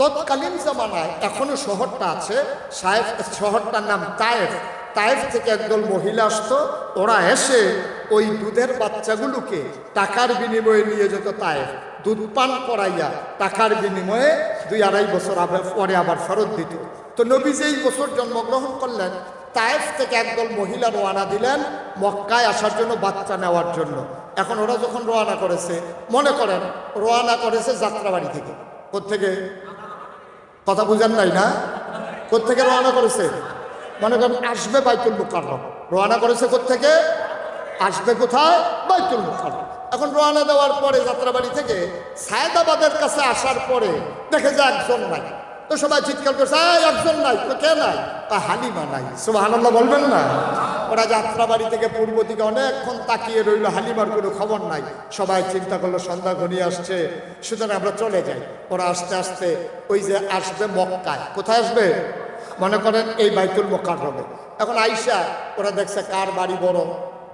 তৎকালীন জামানায় এখনও শহরটা আছে সাহেব শহরটার নাম তায়েফ। তায়েফ থেকে একদল মহিলা আসতো, ওরা এসে ওই দুধের বাচ্চাগুলোকে টাকার বিনিময়ে নিয়ে যেত তায়েফ। দুধ পান করাইয়া টাকার বিনিময়ে দুই আড়াই বছর পরে আবার ফেরত দিত। তো নবী যেই বছর জন্মগ্রহণ করলেন, তায়েফ থেকে একদল মহিলা রওনা দিলেন মক্কায় আসার জন্য, বাচ্চা নেওয়ার জন্য। এখন ওরা যখন রওনা করেছে, মনে করেন, রওনা করেছে যাত্রাবাড়ি থেকে। কোথেকে কথা বুঝেন নাই না? কোথেকে রওনা করেছে? মনে করেন আসবে বাইতুল মুকাররম। রওনা করেছে কোথেকে আসবে কোথায়? বাইতুল মুকাররম। এখন রওনা দেওয়ার পরে যাত্রাবাড়ি থেকে সায়দাবাদের কাছে আসার পরে দেখে যে একজন নাই। তো সবাই চিৎকার করছে একজন নাই তো কে নাই? তা হালিমা নাই। সুবহানাল্লাহ বলবেন না? ওরা যাত্রাবাড়ি থেকে পূর্ব দিকে অনেকক্ষণ তাকিয়ে রইল, হালিমার কোনো খবর নাই। সবাই চিন্তা করল, সন্ধ্যা ঘনিয়ে আসছে। সুতরাং আমরা চলে যাই। ওরা আস্তে আস্তে ওই যে আসবে মক্কায়। কোথায় আসবে? মনে করেন এই বাইতুল মক্কার হবে এখন আইসা ওরা দেখছে কার বাড়ি বড়,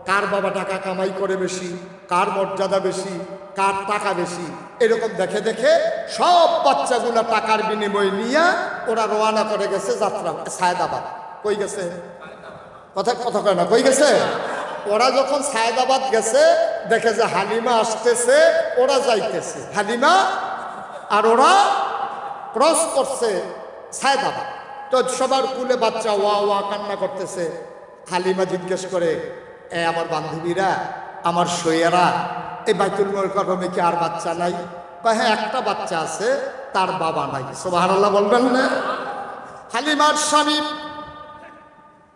কার বাবা টাকা কামাই করে বেশি, কার মর্যাদা বেশি, কার টাকা বেশি। এরকম দেখে দেখে সব বাচ্চাগুলো টাকার বিনিময়ে নিয়ে ওরা রওনা করে গেছে যাত্রা সায়দাবাদ। কই গেছে? কথা কথা কয় না কই গেছে? ওরা যখন সায়দাবাদ গেছে দেখে যে হালিমা আসতেছে ওরা যাইতেছে। হালিমা আর ওরা ক্রস করছে সায়দাবাদ। তো সবার কুলে বাচ্চা ওয়া ওয়া কান্না করতেছে। হালিমা জিজ্ঞেস করে এ আমার বান্ধবীরা আমার সইয়ারা এই বাইতুল মোরকমে কি আর বাচ্চা নাই? কয়, হ্যাঁ একটা বাচ্চা আছে তার বাবা নাই। সোবাহান্লাহ বলবেন না? হালিমার স্বামী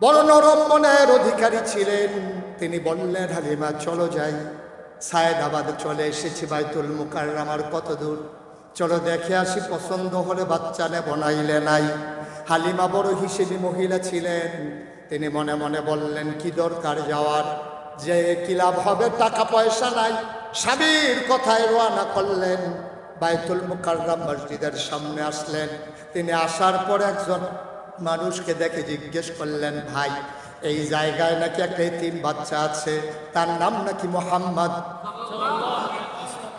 বড় নরম মনের অধিকারী ছিলেন। তিনি বললেন, হালিমা, চলো যাই। সায়েদাবাদে চলে এসেছি বাইতুল মুকার আমার কত দূর। চলো দেখে আসি, পছন্দ হলে বাচ্চা নেব নাইলে নাই। হালিমা বড় হিসেবে মহিলা ছিলেন। তিনি মনে মনে বললেন, কি দরকার যাওয়ার? যে কি লাভ হবে, টাকা পয়সা নাই। স্বামীর কথায় রোয়ানা করলেন। বাইতুল মুকাররাম মসজিদের সামনে আসলেন। তিনি আসার পর একজন মানুষকে দেখে জিজ্ঞেস করলেন, ভাই, এই জায়গায় নাকি একটা তিন বাচ্চা আছে? তার নাম নাকি মোহাম্মদ?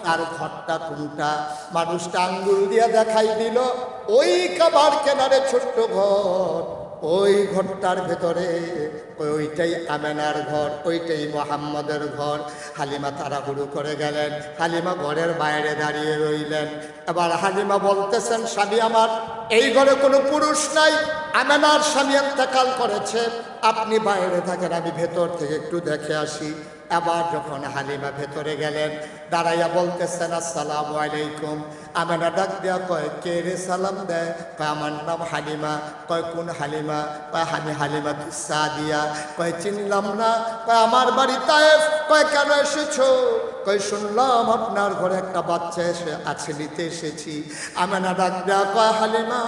তার ঘরটা কোনটা? মানুষটা আঙ্গুল দিয়ে দেখাই দিল, ওই কাবার কেনারে ছোট্ট ঘর। ওই ঘরটার ভেতরে ওই- ওইটাই আমেনার ঘর, ওইটাই মোহাম্মদের ঘর। হালিমা তাড়াহুড়ো করে গেলেন। হালিমা ঘরের বাইরে দাঁড়িয়ে রইলেন। এবার হালিমা বলতেছেন, স্বামী আমার, এই ঘরে কোনো পুরুষ নাই। আমেনার স্বামী এত্তাকাল করেছে। আপনি বাইরে থাকেন, আমি ভেতর থেকে একটু দেখে আসি। আবার যখন হালিমা ভেতরে গেলেন, দাঁড়াইয়া বলতেছেন, আসসালাম আলাইকুম। আমেনা ডাক দেওয়া কয়, কে রে সালাম দেয়? কয়, আমার নাম হালিমা। কয়, কোন হালিমা? কয়, আমি হালিমা তুসা দিয়া কয়, চিনলাম না। কয়, আমার বাড়ি তায়েফ। কয়, কেন এসেছ? কয় শুনলাম আপনার ঘরে একটা বাচ্চা এসে আছে, নিতে এসেছি। আমেনা ডাক কয় হালিমা।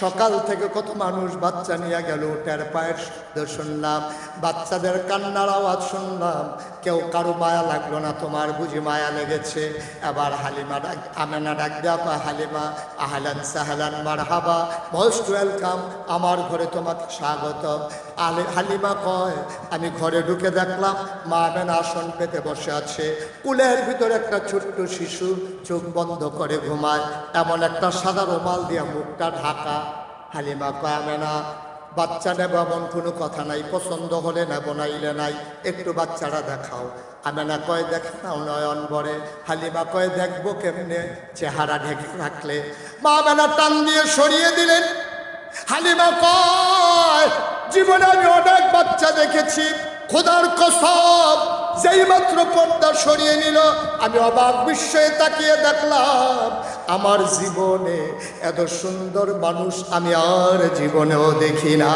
সকাল থেকে কত মানুষ বাচ্চা নিয়ে গেল টের পায়ের শব্দ শুনলাম। বাচ্চাদের কান্নার আওয়াজ শুনলাম। কেউ কারও মায়া লাগল না, তোমার বুঝি মায়া লেগেছে। এবার হালিমা ডাক, আমেনা ডাক দেওয়া হালিমা। আহলান সাহলান মার হাবা মোস্ট ওয়েলকাম। আমার ঘরে তোমাকে স্বাগত আলে, হালিমা কয়? আমি ঘরে ঢুকে দেখলাম, মা আমেনা আসন পেতে বসে আছে। কুলের ভিতরে একটা ছোট্ট শিশু চোখ বন্ধ করে ঘুমায়। এমন একটা সাদা রুমাল দিয়ে মুখটা ঢাকা। হালিমা কয় না বাচ্চা নেব এমন কোনো কথা নাই, পছন্দ হলে নেব নাইলে নাই, একটু বাচ্চারা দেখাও। আমেনা কয়, দেখে নাও নয়ন বরে হালিমা কয়, দেখব কেমনে চেহারা ঢেকে রাখলে। মা আমেনা টান দিয়ে সরিয়ে দিলেন। হালিমা কয়, জীবনে আমি অনেক বাচ্চা দেখেছি। খোদার কসব যেই মাত্র পর্দা সরিয়ে নিল, আমি অবাক বিস্ময়ে তাকিয়ে দেখলাম, আমার জীবনে এত সুন্দর মানুষ আমি আর জীবনেও দেখি না।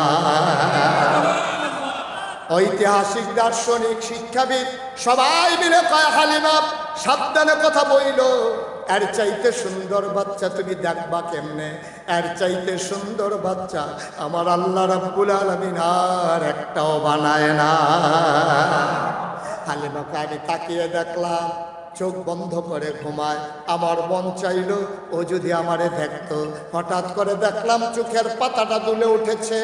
ঐতিহাসিক, দার্শনিক, শিক্ষাবিদ, সবাই মিলে কয়, হালিমা, সাবধানে কথা বইল, এর চাইতে সুন্দর বাচ্চা তুমি দেখবা কেমনে? এর চাইতে সুন্দর বাচ্চা আমার আল্লাহ রাব্বুল আলামিন আর একটাও বানায় না। হালিমাকে আমি তাকিয়ে দেখলাম, চোখ বন্ধ করে ঘুমায়। আমার মন চাইল, ও যদি আমারে দেখতো। হঠাৎ করে দেখলাম চোখের পাতাটা দুলে উঠেছে।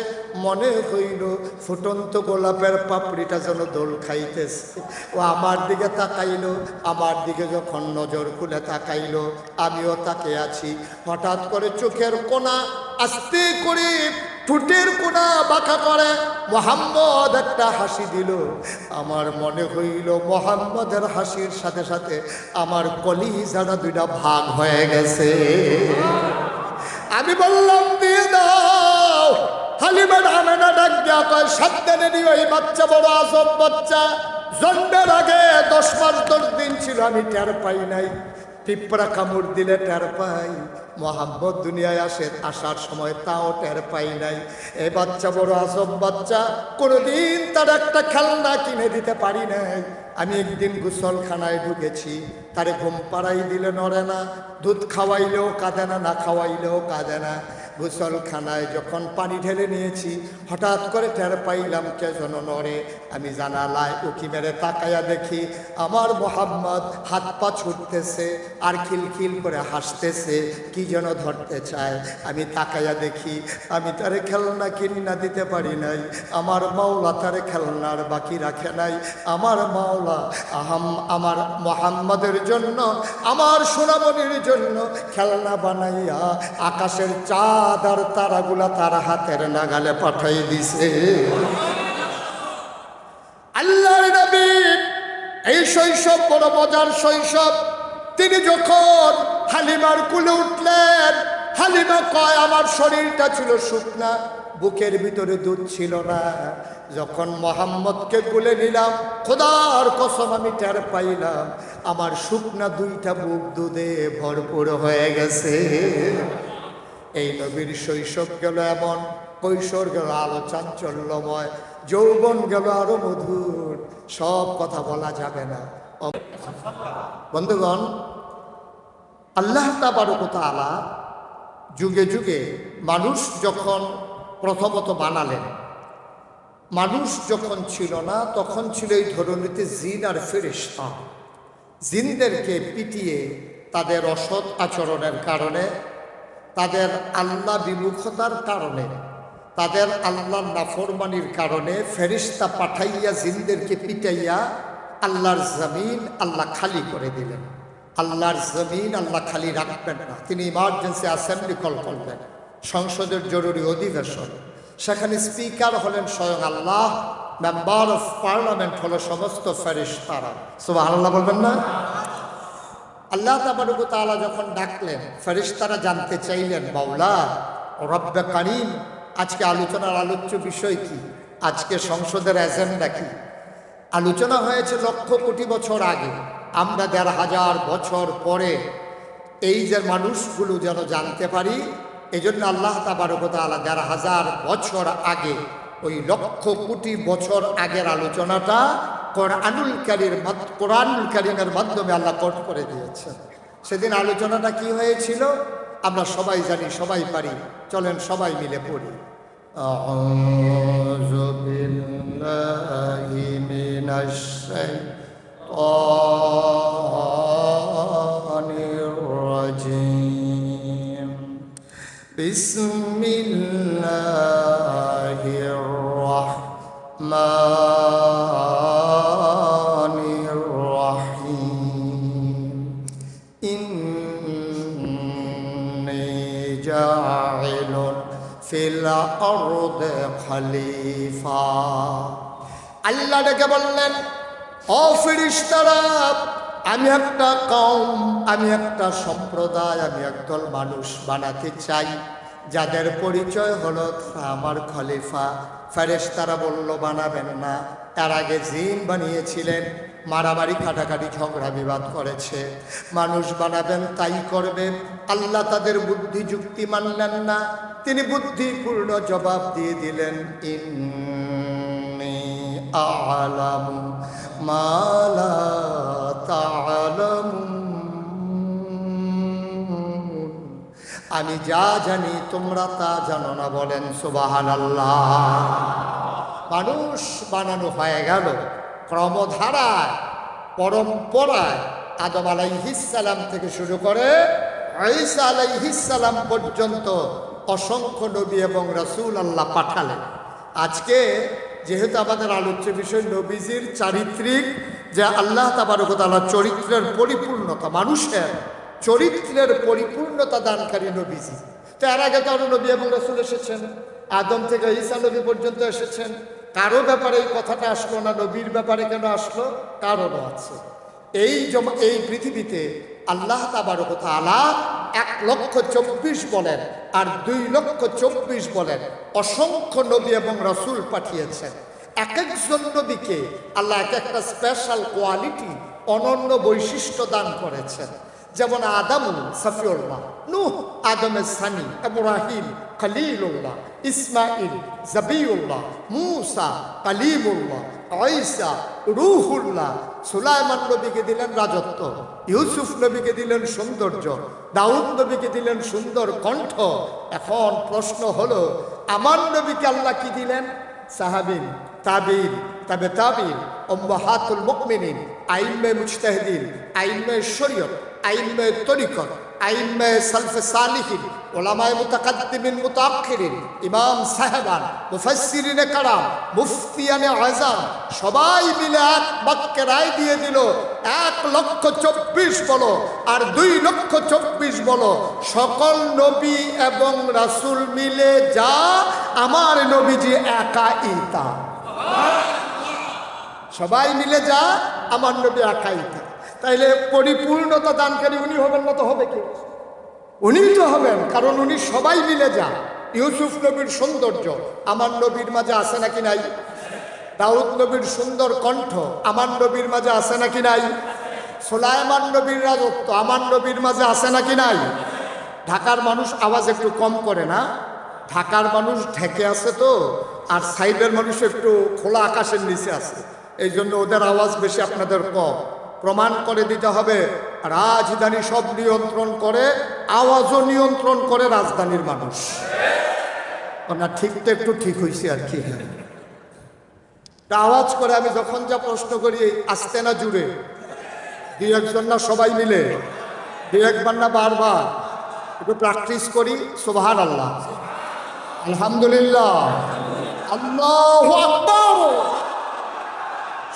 মনে হইল, ফুটন্ত গোলাপের পাপড়িটা যেন দোল খাইতেছে। ও আমার দিকে তাকাইলো, আমার দিকে যখন নজর খুলে তাকাইলো, আমিও তাকে আছি। হঠাৎ করে চোখের কোনা আস্তে করে ঠুটের কোনা বাঁকা করে। মোহাম্মদ একটা হাসি দিল। আমার মনে হইল মোহাম্মদের হাসির সাথে সাথে আমার কলিজাটা দুইটা ভাগ হয়ে গেছে। আমি বললাম, দিয়ে দাও। হালিমা আমেনা ডাক দেওয়া কয়, সাবধানে নিও এই বাচ্চা, বড় আসব বাচ্চা। জন্মের আগে দশ মাস দশ দিন ছিল, আমি টের পাই নাই। পিঁপড়া কামড় দিলে টের পাই। মোহাম্মদ দুনিয়ায় আসে, আসার সময় তাও টের পাই নাই। এ বাচ্চা, বড় আসব বাচ্চা, কোনোদিন তার একটা খেলনা কিনে দিতে পারি নাই। আমি একদিন গুসলখানায় ঢুকেছি, তারে ঘুম পাড়াই দিলে নড়ে না। দুধ খাওয়াইলেও কাঁদে না না খাওয়াইলেও কাঁদে না। গুসলখানায় যখন পানি ঢেলে নিয়েছি, হঠাৎ করে টের পাইলাম কে যেন নড়ে। আমি জানালায় উকি মেরে তাকায়া দেখি আমার মোহাম্মদ হাত পা ছুটতেছে আর খিলখিল করে হাসতেছে, কি যেন ধরতে চায়। আমি তাকাইয়া দেখি, আমি তারে খেলনা কিনি না দিতে পারি নাই, আমার মাওলা তারে খেলনার বাকি রাখে নাই। আমার মাওলা, আহাম, আমার মোহাম্মদের জন্য, আমার সোনামণির জন্য খেলনা বানাইয়া আকাশের চাঁদ আর তারাগুলা তার হাতের নাগালে পাঠাই দিছে। আল্লাহর নবী, এই শৈশব, বড় মজার শৈশব, তিনি যখন হালিমার কুলে উঠলেন, হালিমা কয়, আমার শরীরটা ছিল শুকনা, বুকের ভিতরে দুধ ছিল না। যখন মোহাম্মদকে কুলে নিলাম, খোদার কসম আমি টের পাইলাম, আমার শুকনা দুইটা বুক দুধে ভরপুর হয়ে গেছে। এই নবীর শৈশব গেল এমন, কৈশোর গেল আলো চাঞ্চল্যময় যৌবন গেল আরও মধুর, সব কথা বলা যাবে না। বন্ধুগণ, আল্লাহ তাবারকতালা যুগে যুগে মানুষ যখন প্রথমত বানালেন, মানুষ যখন ছিল না, তখন ছিল এই ধরনীতে জিন আর ফেরিস্তা জিনদেরকে পিটিয়ে তাদের অসৎ আচরণের কারণে, তাদের আল্লাহ বিমুখতার কারণে তাদের আল্লাহর নাফরমানির কারণে ফেরিস্তা পাঠাইয়া জিনদেরকে পিটাইয়া আল্লাহর জমিন আল্লাহ খালি করে দিলেন। আল্লাহর জমিন আল্লাহ খালি রাখবেন না। তিনি ইমার্জেন্সি অ্যাসেম্বলি কল করলেন। সংসদের জরুরি অধিবেশন। সেখানে স্পিকার হলেন স্বয়ং আল্লাহ মেম্বার অফ পার্লামেন্ট হলো সমস্ত ফেরিস্তারা সুবাহ আল্লাহ বলবেন না? আল্লাহ তাবারুকু তাআলা যখন ডাকলেন ফেরিস্তারা জানতে চাইলেন বাউলা রব্বে কারিম আজকে আলোচনার আলোচ্য বিষয় কি? আজকে সংসদের এজেন্ডা কি? আলোচনা হয়েছে লক্ষ কোটি বছর আগে। আমরা দেড় হাজার বছর পরে এই যে মানুষগুলো যেন জানতে পারি এই জন্য আল্লাহ তাবারক তাআলা দেড় হাজার বছর আগে, ওই লক্ষ কোটি বছর আগের আলোচনাটা কোরআনুল কারির কোরআনুল কারিমের মাধ্যমে আল্লাহ কোট করে দিয়েছেন। সেদিন আলোচনাটা কি হয়েছিল? আমরা সবাই জানি সবাই পারি চলেন সবাই মিলে পড়ি أعوذ بالله من الشيطان الرجيم بسم الله الرحمن جاعل في الأرض خليفة আল্লাহ ডেকে বললেন ও ফিরিস্তারা আমি একটা কম আমি একটা সম্প্রদায় আমি একদল মানুষ বানাতে চাই যাদের পরিচয় হলো তারা আমার খলিফা ফেরেশতারা বলল বানাবেন না তার আগে জিন বানিয়েছিলেন মারামারি, খাটাখাটি, ঝগড়া, বিবাদ করেছে। মানুষ বানাবেন, তাই করবে আল্লাহ তাদের বুদ্ধি যুক্তি মানলেন না। তিনি বুদ্ধিপূর্ণ জবাব দিয়ে দিলেন, ইন্নি আলামু মালা আমি যা জানি, তোমরা তা জানো না বলেন সুবাহান মানুষ বানানো হয়ে গেল। ক্রমধারায়, পরম্পরায় আদম আলাইহিসালাম থেকে শুরু করে ঈসা আলাইহিসালাম পর্যন্ত অসংখ্য নবী এবং রাসূল আল্লাহ পাঠালেন। আজকে যেহেতু আমাদের আলোচ্য বিষয় নবীজির চারিত্রিক, যে আল্লাহ তাবারকতালা চরিত্রের পরিপূর্ণতা, মানুষের চরিত্রের পরিপূর্ণতা দানকারী নবীজি। তো এর আগে তো নবী এবং রসুল এসেছেন, আদম থেকে ঈসা নবী পর্যন্ত এসেছেন কারও ব্যাপারে এই কথাটা আসলো না, নবীর ব্যাপারে কেন আসলো? কারণও আছে। এই এই পৃথিবীতে আল্লাহ তাবারক আলা এক লক্ষ চব্বিশ বলেন আর দুই লক্ষ চব্বিশ বলেন অসংখ্য নবী এবং রসুল পাঠিয়েছেন। এক একজন নবীকে আল্লাহ এক একটা স্পেশাল কোয়ালিটি অনন্য বৈশিষ্ট্য দান করেছেন। যেমন আদম সফিউল্লাহ, নূহ আদমের সানি ইব্রাহিম খলিলুল্লাহ। ইসমাইল জবিউল্লাহ, মুসা কালিমুল্লাহ ঈসা রুহুল্লাহ, সুলাইমান নবীকে দিলেন রাজত্ব, ইউসুফ নবীকে দিলেন সৌন্দর্য, দাউদ নবীকে দিলেন সুন্দর কণ্ঠ। এখন প্রশ্ন হলো, আমার নবীকে আল্লাহ কি দিলেন? সাহাবিন তাবির তবে তাবির অম্বাহাতুল মুকমিনিন আইনমে মুজতাহিদিন আইনমে শরীয়ত আইনমে তরিকত। ইমাম সাহেবান কারাম সবাই মিলে এক দিয়ে দিল, এক লক্ষ চব্বিশ বলো আর দুই লক্ষ চব্বিশ বলো, সকল নবী এবং রাসূল মিলে যা, আমার নবীজি একা ইতা। সবাই মিলে যা, আমার নবী একাই থাকে তাইলে পরিপূর্ণতা দানকারী উনি হবেন না তো হবে কি? উনি তো হবেন, কারণ উনি সবাই মিলে যান ইউসুফ নবীর সৌন্দর্য, আমার নবীর মাঝে আছে নাকি নাই? দাউদ নবীর সুন্দর কণ্ঠ, আমার নবীর মাঝে আছে নাকি নাই? সোলাইমান নবীর রাজত্ব, আমার নবীর মাঝে আছে নাকি নাই? ঢাকার মানুষ আওয়াজ একটু কম করে না? ঢাকার মানুষ ঢেকে আছে তো, আর সাইডের মানুষ একটু খোলা আকাশের নিচে আছে। এই জন্য ওদের আওয়াজ বেশি আপনাদের কম। প্রমাণ করে দিতে হবে। রাজধানী সব নিয়ন্ত্রণ করে, আওয়াজও নিয়ন্ত্রণ করে রাজধানীর মানুষ। না, ঠিক তো একটু ঠিক হয়েছে আর কি। তা আওয়াজ করে আমি যখন যা প্রশ্ন করি আসতে না জুড়ে? দুই একজন না সবাই মিলে? দুই একবার না বারবার? একটু প্র্যাকটিস করি সোভান আল্লাহ আলহামদুলিল্লাহ। আল্লাহ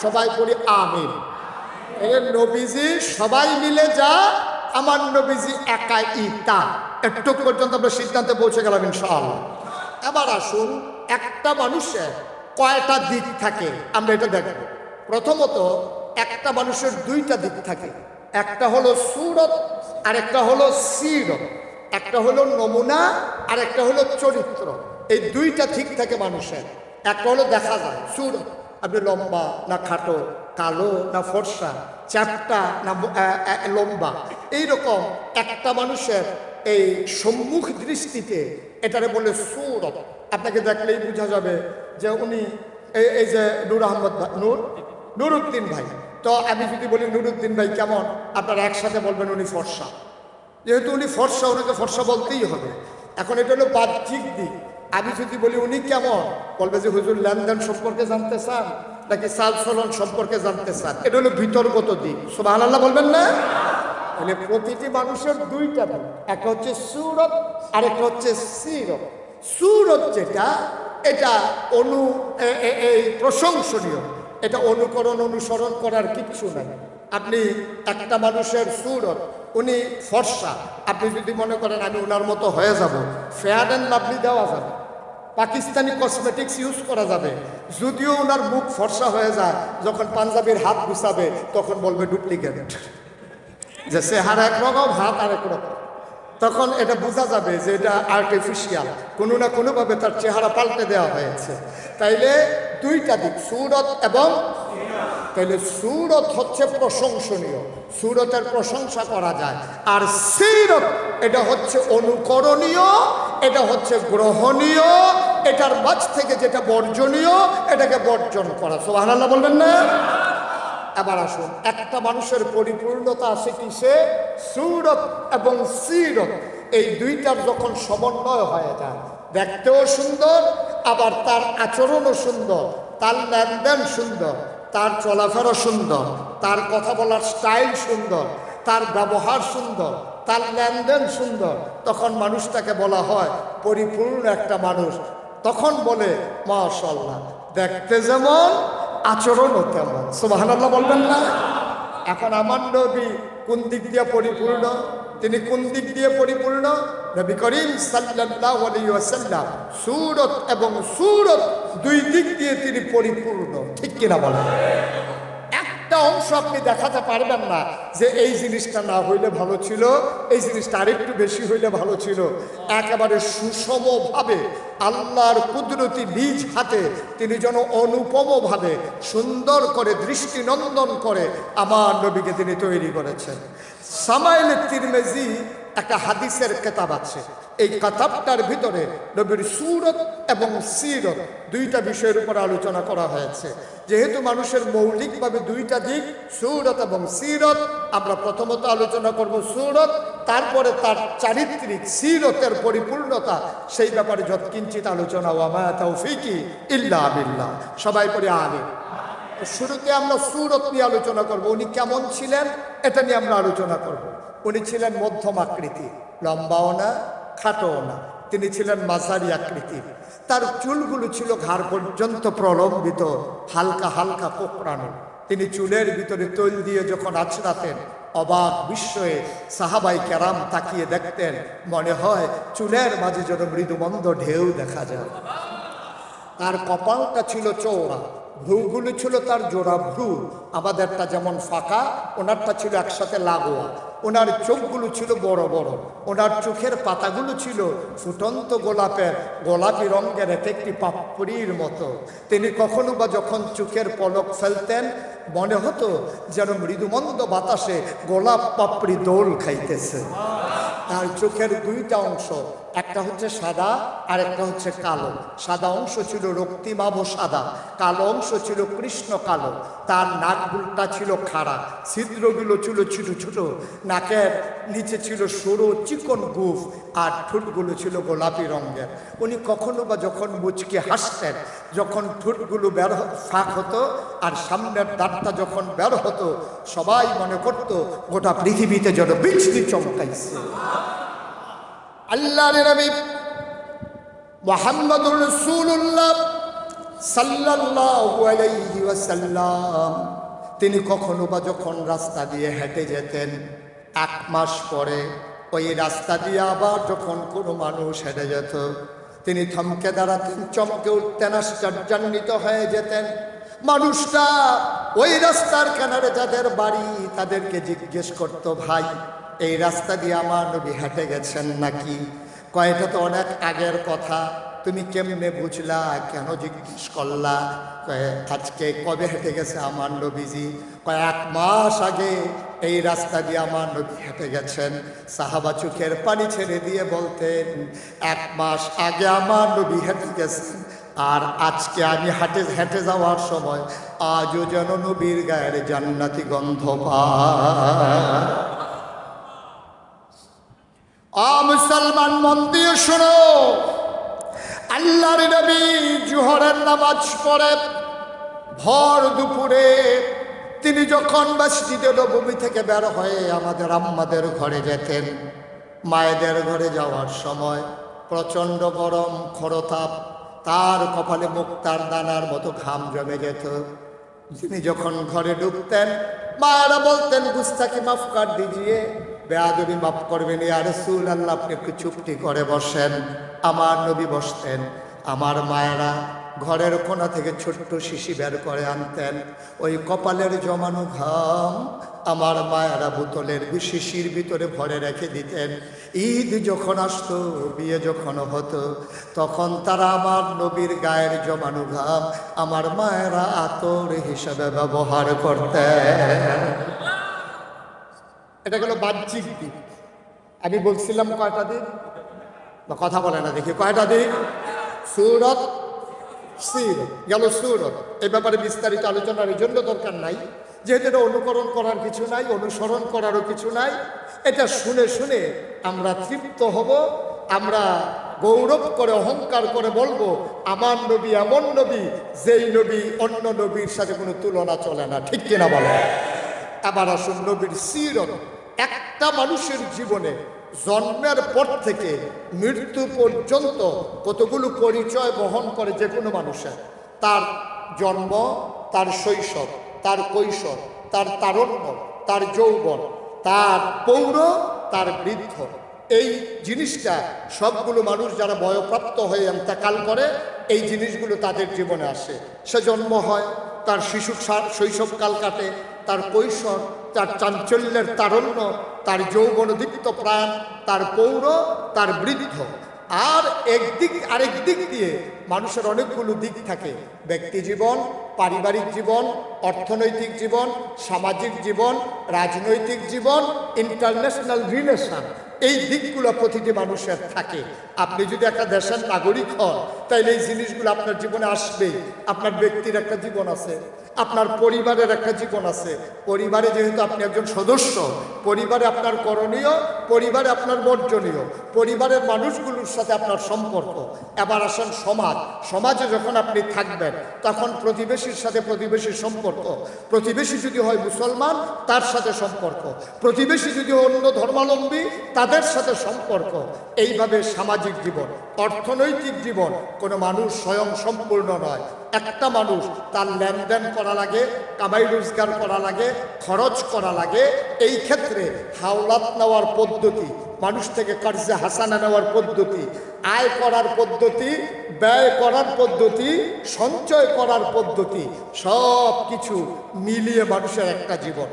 সবাই করি আমিন। নবীজি সবাই মিলে যা, আমার নবীজি একাই ইতা। একটু পর্যন্ত আমরা সিদ্ধান্তে পৌঁছে গেলাম ইনশাআল্লাহ। এবার আসুন, একটা মানুষের কয়টা দিক থাকে, আমরা এটা দেখব। প্রথমত, একটা মানুষের দুইটা দিক থাকে। একটা হলো সুরত আর একটা হলো সিরত একটা হলো নমুনা আর একটা হলো চরিত্র। এই দুইটা ঠিক থাকে মানুষের। একটা হলো দেখা যায়, সুরত। আপনি লম্বা না খাটো কালো না ফর্সা, চ্যাপটা না লম্বা। এইরকম একটা মানুষের এই সম্মুখ দৃষ্টিতে এটারে বলে সুরত আপনাকে দেখলেই বোঝা যাবে যে উনি এই যে নূর আহমদ নূর? নুরুদ্দিন ভাই। তো আমি যদি বলি নুরুদ্দিন ভাই কেমন, আপনারা একসাথে বলবেন উনি ফর্সা। যেহেতু উনি ফর্সা ওনাকে ফর্সা বলতেই হবে। এখন এটা হলো বাহ্যিক দিক। আমি যদি বলি উনি কেমন, বলবে যে হুজুর লেনদেন সম্পর্কে জানতে চান? নাকি চাল চলন সম্পর্কে জানতে চান? এটা হলো বিতর্কত দিক। সোবাহ আল্লাহ বলবেন না? তাহলে প্রতিটি মানুষের দুইটা দিক। একটা হচ্ছে সুরত আর একটা হচ্ছে সিরত। সুরত যেটা, এটা অনু এই প্রশংসনীয়। এটা অনুকরণ, অনুসরণ করার কিচ্ছু নাই। আপনি একটা মানুষের সুরত, উনি ফর্সা। আপনি যদি মনে করেন আমি ওনার মতো হয়ে যাব ফেয়ার অ্যান্ড লাভলি দেওয়া যাবে। পাকিস্তানি কসমেটিক্স ইউজ করা যাবে। যদিও ওনার মুখ ফর্সা হয়ে যায়, যখন পাঞ্জাবির হাত গুছাবে, তখন বলবে ডুপ্লিকেট যে চেহারা একরকম হাত আর রকম। তখন এটা বোঝা যাবে যে এটা আর্টিফিশিয়াল কোনো না কোনোভাবে তার চেহারা পাল্টে দেওয়া হয়েছে। তাইলে দুইটা দিক, সুরত এবং তাইলে সুরত হচ্ছে প্রশংসনীয়। সুরতের প্রশংসা করা যায়। আর সিরত, এটা হচ্ছে অনুকরণীয়, এটা হচ্ছে গ্রহণীয় এটার মাঝ থেকে যেটা বর্জনীয়, এটাকে বর্জন করা। সোহান আল্লাহ বলবেন না? এবার আসুন, একটা মানুষের পরিপূর্ণতা আছে কিসে? সুরত এবং সিরত। এই দুইটার যখন সমন্বয় হয়ে যায়, দেখতেও সুন্দর, আবার তার আচরণও সুন্দর, তার লেনদেন সুন্দর, তার চলাফেরা সুন্দর, তার কথা বলার স্টাইল সুন্দর, তার ব্যবহার সুন্দর, তার লেনদেন সুন্দর। তখন মানুষটাকে বলা হয় পরিপূর্ণ একটা মানুষ। তখন বলে মাশাল্লাহ দেখতে যেমন আচরণও তেমন। সুবাহ বলবেন না? এখন আমার নবী কোন দিক দিয়ে পরিপূর্ণ? তিনি কোন দিক দিয়ে পরিপূর্ণ? নবী করিম সাল্লাহ সুরত এবং সুরত দুই দিক দিয়ে তিনি পরিপূর্ণ। ঠিক কিনা বলেন? একটা অংশ আপনি দেখাতে পারবেন না যে এই জিনিসটা না হইলে ভালো ছিল, এই জিনিসটা আরেকটু বেশি হইলে ভালো ছিল। একেবারে সুষমভাবে আল্লাহর কুদরতি নিজ হাতে তিনি যেন অনুপমভাবে সুন্দর করে দৃষ্টিনন্দন করে আমার নবীকে তিনি তৈরি করেছেন। সামাইল তিরমেজি একটা হাদিসের কেতাব আছে। এই কাতাবটার ভিতরে নবীর সুরত এবং সিরত দুইটা বিষয়ের উপর আলোচনা করা হয়েছে। যেহেতু মানুষের মৌলিকভাবে দুইটা দিক, সুরত এবং সিরত, আমরা প্রথমত আলোচনা করব সুরত, তারপরে তার চারিত্রিক সিরতের পরিপূর্ণতা, সেই ব্যাপারে যৎকিঞ্চিত আলোচনা। ওয়ামা তৌফিকি ইল্লা বিল্লাহ। সবাই পরে আগে শুরুতে আমরা সুরত নিয়ে আলোচনা করব। উনি কেমন ছিলেন, এটা নিয়ে আমরা আলোচনা করব। উনি ছিলেন মধ্যম আকৃতি, লম্বাও না, খাটোও না। তিনি ছিলেন মাঝারি আকৃতির তার চুলগুলো ছিল ঘাড় পর্যন্ত প্রলম্বিত, হালকা হালকা কোকড়ানো। তিনি চুলের ভিতরে তৈল দিয়ে যখন আছড়াতেন, অবাক বিস্ময়ে সাহাবাই ক্যারাম তাকিয়ে দেখতেন, মনে হয় চুলের মাঝে যেন মৃদুমন্দ ঢেউ দেখা যায়। তার কপালটা ছিল চৌড়া ভ্রুগুলো ছিল তার জোড়া ভ্রু। আমাদেরটা যেমন ফাঁকা, ওনারটা ছিল একসাথে লাগোয়া। ওনার চোখগুলো ছিল বড় বড়। ওনার চোখের পাতাগুলো ছিল ফুটন্ত গোলাপের, গোলাপি রঙের এক একটি পাপড়ির মতো। তিনি কখনো বা যখন চোখের পলক ফেলতেন, মনে হতো যেন মৃদুমন্দ বাতাসে গোলাপ পাপড়ি দোল খাইতেছে। তার চোখের দুইটা অংশ একটা হচ্ছে সাদা আর একটা হচ্ছে কালো। সাদা অংশ ছিল রক্তিমাভ সাদা, কালো অংশ ছিল কৃষ্ণ কালো। তার নাকগুলটা ছিল খাড়া, ছিদ্রগুলো ছিল ছোট ছোট। নাকের নিচে ছিল সরু চিকন গুফ আর ঠোঁটগুলো ছিল গোলাপি রঙের। উনি কখনো বা যখন মুচকে হাসতেন, যখন ঠোঁটগুলো বের ফাঁক হতো আর সামনের দাঁতটা যখন বের হতো, সবাই মনে করত, গোটা পৃথিবীতে যেন বিজলি চমকাইছে। আল্লাহর নবী মোহাম্মদুর ওয়াসাল্লাম, তিনি কখনো বা যখন রাস্তা দিয়ে হেঁটে যেতেন, এক মাস পরে ওই রাস্তা দিয়ে আবার যখন কোনো মানুষ হেঁটে যেত, তিনি থমকে দাঁড়াতেন, চমকে উঠতেন, আশ্চর্যান্বিত হয়ে যেতেন। মানুষটা ওই রাস্তার কিনারে যাদের বাড়ি তাদেরকে জিজ্ঞেস করতো, ভাই এই রাস্তা দিয়ে আমার নবী হেঁটে গেছেন নাকি? কয়টা তো অনেক আগের কথা। তুমি কেমনে বুঝলা? কেন জিজ্ঞেস করলা? আজকে কবে হেঁটে গেছে আমার নবীজি? কয়েক মাস আগে এই রাস্তা দিয়ে আমার নবী হেঁটে গেছেন। সাহাবা চোখের পানি ছেড়ে দিয়ে বলতেন, এক মাস আগে আমার নবী হেঁটে গেছেন, আর আজকে আমি হাঁটে, হেঁটে যাওয়ার সময় আজও যেন নবীর গায়ের জান্নাতি গন্ধ পায় মুসলমান মন দিয়ে শোনো। আল্লাহর নবী জুহরের নামাজ পড়ে, ভর দুপুরে তিনি যখন মসজিদে নবমী থেকে বের হয়ে আমাদের আম্মাদের ঘরে যেতেন, মায়েদের ঘরে যাওয়ার সময় প্রচণ্ড গরম, খরতাপ, তার কপালে মুক্তার দানার মতো ঘাম জমে যেত। তিনি যখন ঘরে ঢুকতেন, মায়েরা বলতেন গুস্তাকি মাফ কর দিজিয়ে বেয়াদবি মাফ করবেন আর সুল আল্লাহ আপনি একটু চুপটি করে বসেন। আমার নবী বসতেন, আমার মায়েরা ঘরের কোনা থেকে ছোট্ট শিশি বের করে আনতেন। ওই কপালের জমানো ঘাম আমার মায়েরা বোতলের শিশির ভিতরে ভরে রেখে দিতেন। ঈদ যখন আসতো, বিয়ে যখন হতো, তখন তারা আমার নবীর গায়ের জমানো ঘাম আমার মায়েরা আতর হিসাবে ব্যবহার করতেন। এটা গেল বাহ্যিক দিক। আমি বলছিলাম কয়টা দিক? বা কথা বলে না দেখি, কয়টা দিক? সুরত, সির, গেল সুরত। এ ব্যাপারে বিস্তারিত আলোচনার এই জন্য দরকার নাই। যেহেতু এটা অনুকরণ করার কিছু নাই, অনুসরণ করারও কিছু নাই, এটা শুনে শুনে আমরা তৃপ্ত হব, আমরা গৌরব করে, অহংকার করে বলব, আমার নবী এমন নবী, যেই নবী অন্য নবীর সাথে কোনো তুলনা চলে না। ঠিক কিনা বলে আবার আসুন নবীর সিরত। একটা মানুষের জীবনে জন্মের পর থেকে মৃত্যু পর্যন্ত কতগুলো পরিচয় বহন করে যে কোনো মানুষের তার জন্ম, তার শৈশব, তার কৈশোর, তার তারণ্য তার যৌবন, তার পৌর, তার বৃদ্ধ। এই জিনিসটা সবগুলো মানুষ যারা বয়প্রাপ্ত হয়ে এন্তেকাল করে, এই জিনিসগুলো তাদের জীবনে আসে। সে জন্ম হয়, তার শিশু শৈশবকাল কাটে, তার কৈশোর তার চাঞ্চল্যের তারণ্য, তার যৌবনদীপ্ত প্রাণ, তার পৌর, তার বৃদ্ধ। আর একদিক, আরেক দিক দিয়ে মানুষের অনেকগুলো দিক থাকে। ব্যক্তি জীবন, পারিবারিক জীবন, অর্থনৈতিক জীবন, সামাজিক জীবন, রাজনৈতিক জীবন, ইন্টারন্যাশনাল রিলেশন। এই দিকগুলো প্রতিটি মানুষের থাকে। আপনি যদি একটা দেশের নাগরিক হন, তাইলে এই জিনিসগুলো আপনার জীবনে আসবেই। আপনার ব্যক্তির একটা জীবন আছে। আপনার পরিবারের একটা জীবন আছে। পরিবারে যেহেতু আপনি একজন সদস্য, পরিবারে আপনার করণীয়, পরিবারে আপনার বর্জনীয়, পরিবারের মানুষগুলোর সাথে আপনার সম্পর্ক। এবার আসেন সমাজ। সমাজে যখন আপনি থাকবেন, তখন প্রতিবেশীর সাথে প্রতিবেশীর সম্পর্ক। প্রতিবেশী যদি হয় মুসলমান, তার সাথে সম্পর্ক। প্রতিবেশী যদি অন্য ধর্মাবলম্বী, তাদের সাথে সম্পর্ক। এইভাবে সামাজিক জীবন, অর্থনৈতিক জীবন। কোনো মানুষ স্বয়ং সম্পূর্ণ নয়। একটা মানুষ, তার লেনদেন করা লাগে, কামাই রোজগার করা লাগে, খরচ করা লাগে, এই ক্ষেত্রে হাওলাত নেওয়ার পদ্ধতি, মানুষ থেকে কর্জে হাসানা নেওয়ার পদ্ধতি, আয় করার পদ্ধতি, ব্যয় করার পদ্ধতি, সঞ্চয় করার পদ্ধতি সব কিছু মিলিয়ে মানুষের একটা জীবন।